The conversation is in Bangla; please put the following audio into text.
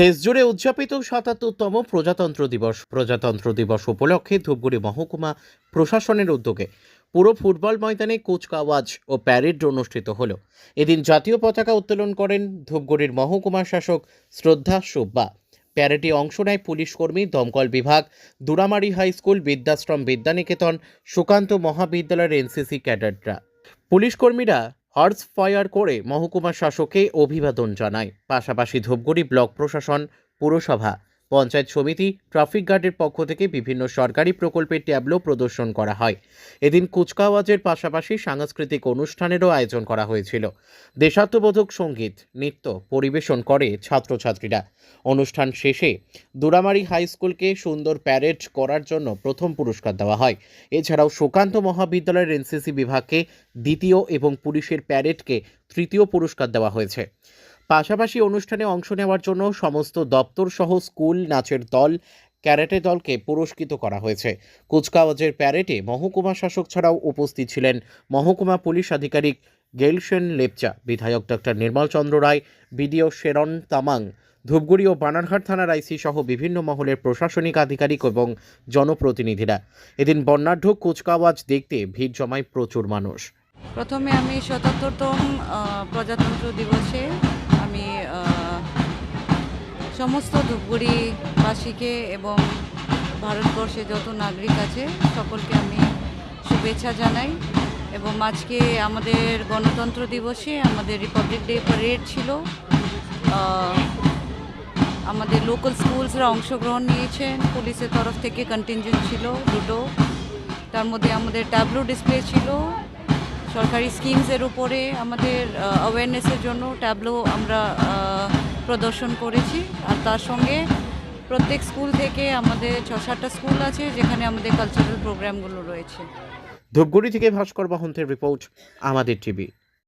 দেশজুড়ে উদযাপিত সাতাত্তরতম প্রজাতন্ত্র দিবস। প্রজাতন্ত্র দিবস উপলক্ষে ধূপগুড়ি মহকুমা প্রশাসনের উদ্যোগে পুরো ফুটবল ময়দানে কুচকাওয়াজ ও প্যারেড অনুষ্ঠিত হলো। এদিন জাতীয় পতাকা উত্তোলন করেন ধূপগুড়ির মহকুমা শাসক শ্রদ্ধা সুব্বা। প্যারেডে অংশ নেয় পুলিশ কর্মী, দমকল বিভাগ দুরামারি হাই স্কুল বিদ্যাশ্রম বিদ্যানিকেতন, সুকান্ত মহাবিদ্যালয়ের এনসিসি ক্যাডাররা। পুলিশ কর্মীরা হর্স ফায়ার করে মহকুমা শাসকে অভিবাদন জানায়। পাশাপাশি ধূপগুড়ি ব্লক প্রশাসন পুরসভা পঞ্চায়েত সমিতি, ট্রাফিক গার্ডের পক্ষ থেকে বিভিন্ন সরকারি প্রকল্পের ট্যাবলো প্রদর্শন করা হয়। এদিন কুচকাওয়াজের পাশাপাশি সাংস্কৃতিক অনুষ্ঠানেরও আয়োজন করা হয়েছিল। দেশাত্মবোধক সংগীত, নৃত্য পরিবেশন করে ছাত্রছাত্রীরা। অনুষ্ঠান শেষে দুরামারি হাই স্কুলকে সুন্দর প্যারেড করার জন্য প্রথম পুরস্কার দেওয়া হয়। এছাড়াও সুকান্ত মহাবিদ্যালয়ের এনসিসি বিভাগকে দ্বিতীয় এবং পুলিশের প্যারেডকে তৃতীয় পুরস্কার দেওয়া হয়েছে। পাশাপাশি অনুষ্ঠানে অংশ নেওয়ার জন্য সমস্ত দপ্তর সহ স্কুল, নাচের দল, ক্যারেটে দলকে পুরস্কৃত করা হয়েছে। কুচকাওয়াজের প্যারেটে মহকুমা শাসক ছাড়াও উপস্থিত ছিলেন মহকুমা পুলিশ আধিকারিক গেলসেন লেপচা, বিধায়ক doctor Nirmal Chandra Roy, BDO Sharon Tamang, Dhupguri ও বানারহাট থানার আইসি সহ বিভিন্ন মহলের প্রশাসনিক আধিকারিক এবং জনপ্রতিনিধিরা। এদিন বর্ণাঢ্য কুচকাওয়াজ দেখতে ভিড় জমায় প্রচুর মানুষ। প্রথমে আমি সতাত্তরতম প্রজাতন্ত্র দিবসে সমস্ত ধূপগুড়িবাসীকে এবং ভারতবর্ষে যত নাগরিক আছে, সকলকে আমি শুভেচ্ছা জানাই। এবং আজকে আমাদের গণতন্ত্র দিবসে আমাদের রিপাবলিক ডে প্যারেড ছিল। আমাদের লোকাল স্কুলসরা অংশগ্রহণ নিয়েছেন। পুলিশের তরফ থেকে কন্টিনজেন্ট ছিল দুটো। তার মধ্যে আমাদের ট্যাবলো ডিসপ্লে ছিল। সরকারি স্কিমসের উপরে আমাদের অ্যাওয়ারনেসের জন্য ট্যাবলো আমরা প্রদর্শন করেছি আর তার সঙ্গে প্রত্যেক স্কুল থেকে আমাদের ছ সাতটা স্কুল আছে যেখানে আমাদের কালচারাল প্রোগ্রামগুলো রয়েছে। ধূপগুড়ি থেকে ভাস্কর বাহন্তের রিপোর্ট আমাদের টিভি